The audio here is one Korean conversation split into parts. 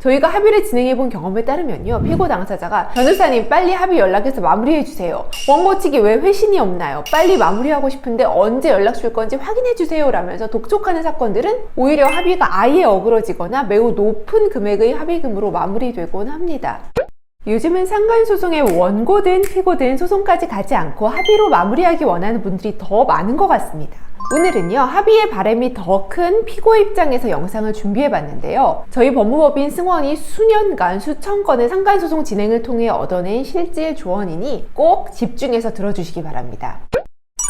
저희가 합의를 진행해 본 경험에 따르면요. 피고 당사자가 변호사님 빨리 합의 연락해서 마무리해 주세요. 원고 측이 왜 회신이 없나요? 빨리 마무리하고 싶은데 언제 연락 줄 건지 확인해 주세요. 라면서 독촉하는 사건들은 오히려 합의가 아예 어그러지거나 매우 높은 금액의 합의금으로 마무리되곤 합니다. 요즘은 상간 소송의 원고든 피고든 소송까지 가지 않고 합의로 마무리하기 원하는 분들이 더 많은 것 같습니다. 오늘은요, 합의의 바람이 더 큰 피고 입장에서 영상을 준비해 봤는데요. 저희 법무법인 승원이 수년간 수천 건의 상간소송 진행을 통해 얻어낸 실질 조언이니 꼭 집중해서 들어주시기 바랍니다.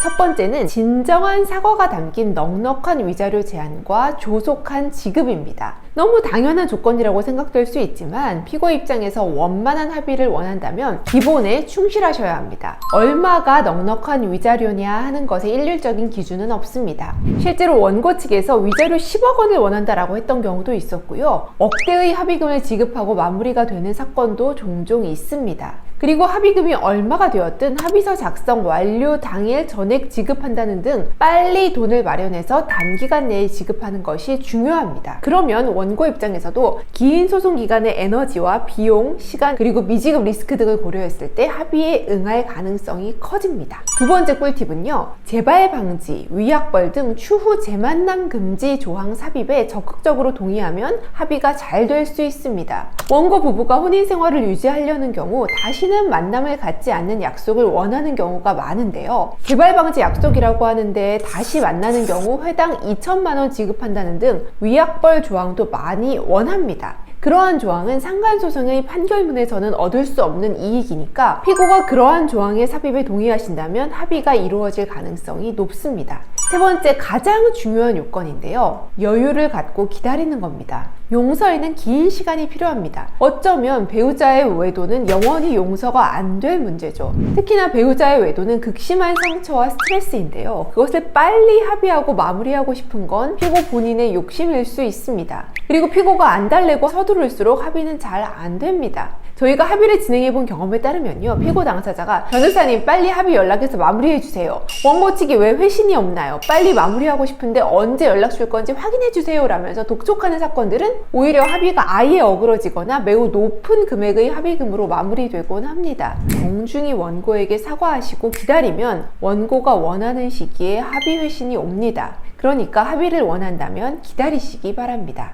첫 번째는 진정한 사과가 담긴 넉넉한 위자료 제한과 조속한 지급입니다. 너무 당연한 조건이라고 생각될 수 있지만 피고 입장에서 원만한 합의를 원한다면 기본에 충실하셔야 합니다. 얼마가 넉넉한 위자료냐 하는 것에 일률적인 기준은 없습니다. 실제로 원고 측에서 위자료 10억 원을 원한다라고 했던 경우도 있었고요. 억대의 합의금을 지급하고 마무리가 되는 사건도 종종 있습니다. 그리고 합의금이 얼마가 되었든 합의서 작성 완료 당일 전액 지급한다는 등 빨리 돈을 마련해서 단기간 내에 지급하는 것이 중요합니다. 그러면 원고 입장에서도 긴 소송 기간의 에너지와 비용, 시간, 그리고 미지급 리스크 등을 고려했을 때 합의에 응할 가능성이 커집니다. 두 번째 꿀팁은요. 재발 방지, 위약벌 등 추후 재만남 금지 조항 삽입에 적극적으로 동의하면 합의가 잘 될 수 있습니다. 원고 부부가 혼인 생활을 유지하려는 경우 다시 는 만남을 갖지 않는 약속을 원하는 경우가 많은데요. 재발 방지 약속이라고 하는데 다시 만나는 경우 회당 2천만 원 지급한다는 등 위약벌 조항도 많이 원합니다. 그러한 조항은 상간소송의 판결문에서는 얻을 수 없는 이익이니까 피고가 그러한 조항의 삽입에 동의하신다면 합의가 이루어질 가능성이 높습니다. 세 번째 가장 중요한 요건인데요. 여유를 갖고 기다리는 겁니다. 용서에는 긴 시간이 필요합니다. 어쩌면 배우자의 외도는 영원히 용서가 안 될 문제죠. 특히나 배우자의 외도는 극심한 상처와 스트레스인데요. 그것을 빨리 합의하고 마무리하고 싶은 건 피고 본인의 욕심일 수 있습니다. 그리고 피고가 안 달래고 서두를수록 합의는 잘 안 됩니다. 저희가 합의를 진행해 본 경험에 따르면요. 피고 당사자가 변호사님 빨리 합의 연락해서 마무리해 주세요. 원고 측이 왜 회신이 없나요? 빨리 마무리하고 싶은데 언제 연락 줄 건지 확인해 주세요. 라면서 독촉하는 사건들은 오히려 합의가 아예 어그러지거나 매우 높은 금액의 합의금으로 마무리되곤 합니다. 정중히 원고에게 사과하시고 기다리면 원고가 원하는 시기에 합의 회신이 옵니다. 그러니까 합의를 원한다면 기다리시기 바랍니다.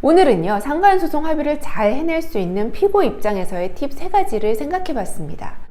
오늘은요, 상간소송 합의를 잘 해낼 수 있는 피고 입장에서의 팁세 가지를 생각해 봤습니다.